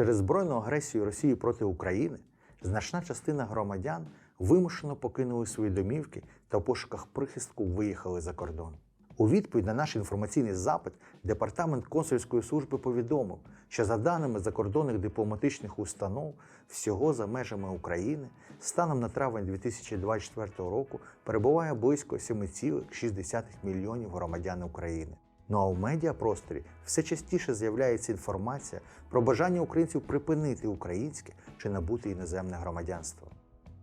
Через збройну агресію Росії проти України значна частина громадян вимушено покинули свої домівки та в пошуках прихистку виїхали за кордон. У відповідь на наш інформаційний запит департамент консульської служби повідомив, що за даними закордонних дипломатичних установ, всього за межами України станом на травень 2024 року перебуває близько 7,6 мільйонів громадян України. Ну а в медіапросторі все частіше з'являється інформація про бажання українців припинити українське чи набути іноземне громадянство.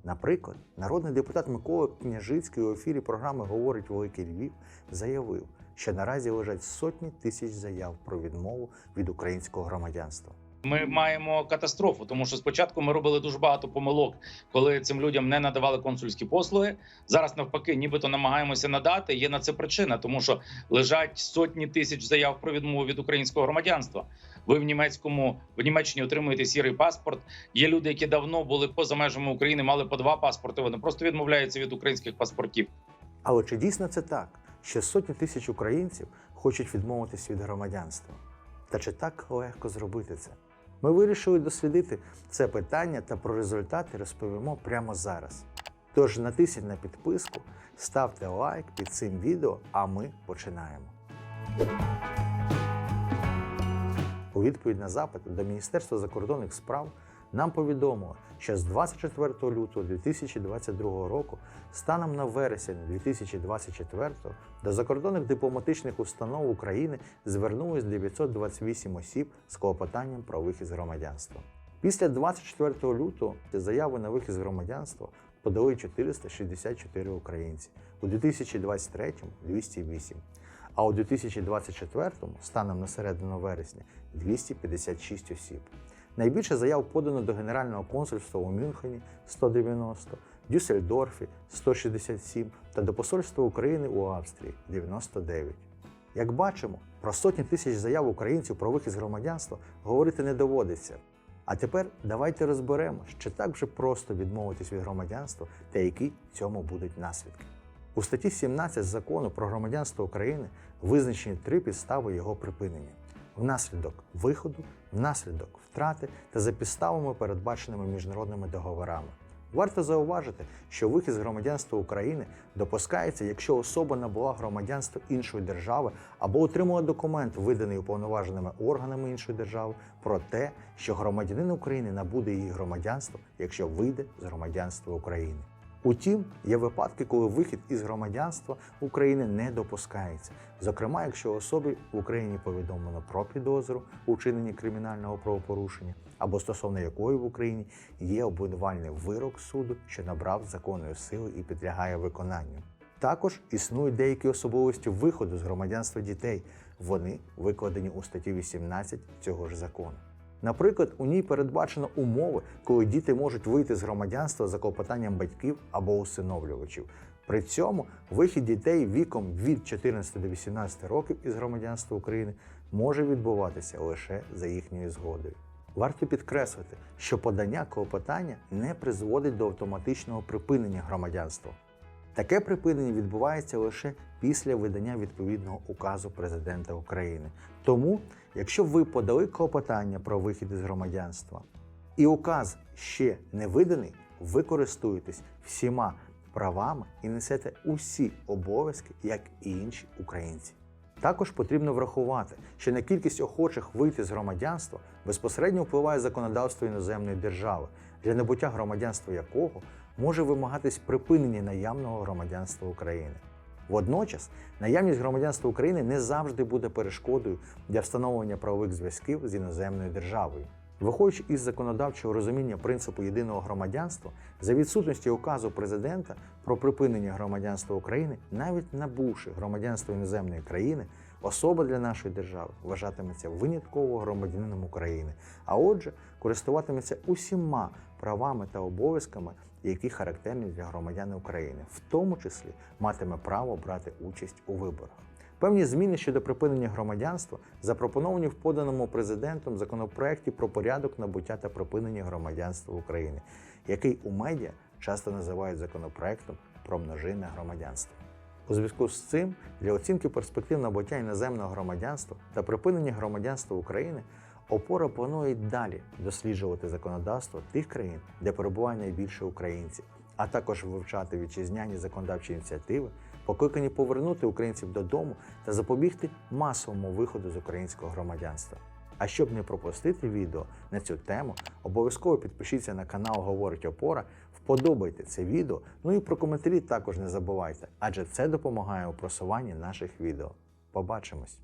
Наприклад, народний депутат Микола Княжицький у ефірі програми Говорить Великий Львів заявив, що наразі лежать сотні тисяч заяв про відмову від українського громадянства. Ми маємо катастрофу, тому що спочатку ми робили дуже багато помилок, коли цим людям не надавали консульські послуги. Зараз навпаки, нібито намагаємося надати. Є на це причина, тому що лежать сотні тисяч заяв про відмову від українського громадянства. Ви в німецькому в Німеччині отримуєте сірий паспорт. Є люди, які давно були поза межами України, мали по два паспорти. Вони просто відмовляються від українських паспортів. Але чи дійсно це так, що сотні тисяч українців хочуть відмовитись від громадянства? Та чи так легко зробити це? Ми вирішили дослідити це питання та про результати розповімо прямо зараз. Тож натисніть на підписку, ставте лайк під цим відео, а ми починаємо. У відповідь на запит до Міністерства закордонних справ нам повідомило, що з 24 лютого 2022 року станом на вересень 2024 до закордонних дипломатичних установ України звернулось 928 осіб з клопотанням про вихід з громадянства. Після 24 лютого заяви на вихід з громадянства подали 464 українці, у 2023 – 208, а у 2024 станом на середину вересня 256 осіб. Найбільше заяв подано до Генерального консульства у Мюнхені 190, Дюссельдорфі 167 та до Посольства України у Австрії 99. Як бачимо, про сотні тисяч заяв українців про вихід з громадянства говорити не доводиться. А тепер давайте розберемо, чи так вже просто відмовитись від громадянства та які цьому будуть наслідки. У статті 17 закону про громадянство України визначені три підстави його припинення: внаслідок виходу, внаслідок втрати та за підставами, передбаченими міжнародними договорами. Варто зауважити, що вихід з громадянства України допускається, якщо особа набула громадянство іншої держави або отримала документ, виданий уповноваженими органами іншої держави, про те, що громадянин України набуде її громадянство, якщо вийде з громадянства України. Утім, є випадки, коли вихід із громадянства України не допускається. Зокрема, якщо особі в Україні повідомлено про підозру у вчиненні кримінального правопорушення, або стосовно якої в Україні є обвинувальний вирок суду, що набрав законної сили і підлягає виконанню. Також існують деякі особливості виходу з громадянства дітей. Вони викладені у статті 18 цього ж закону. Наприклад, у ній передбачено умови, коли діти можуть вийти з громадянства за клопотанням батьків або усиновлювачів. При цьому вихід дітей віком від 14 до 18 років із громадянства України може відбуватися лише за їхньою згодою. Варто підкреслити, що подання клопотання не призводить до автоматичного припинення громадянства. Таке припинення відбувається лише після видання відповідного указу президента України. Тому, якщо ви подали клопотання про вихід із громадянства і указ ще не виданий, ви користуєтесь всіма правами і несете усі обов'язки, як і інші українці. Також потрібно врахувати, що на кількість охочих вийти з громадянства безпосередньо впливає законодавство іноземної держави, для набуття громадянства якого може вимагатись припинення наявного громадянства України. Водночас, наявність громадянства України не завжди буде перешкодою для встановлення правових зв'язків з іноземною державою. Виходячи із законодавчого розуміння принципу єдиного громадянства, за відсутності указу президента про припинення громадянства України, навіть набувши громадянство іноземної країни, особа для нашої держави вважатиметься винятково громадянином України, а отже, користуватиметься усіма правами та обов'язками, які характерні для громадян України, в тому числі матиме право брати участь у виборах. Певні зміни щодо припинення громадянства запропоновані в поданому президентом законопроекті про порядок набуття та припинення громадянства України, який у медіа часто називають законопроектом про множинне громадянство. У зв'язку з цим для оцінки перспектив набуття іноземного громадянства та припинення громадянства України Опора планує далі досліджувати законодавство тих країн, де перебуває найбільше українців, а також вивчати вітчизняні законодавчі ініціативи, покликані повернути українців додому та запобігти масовому виходу з українського громадянства. А щоб не пропустити відео на цю тему, обов'язково підпишіться на канал Говорить Опора, вподобайте це відео, ну і про коментарі також не забувайте, адже це допомагає у просуванні наших відео. Побачимось!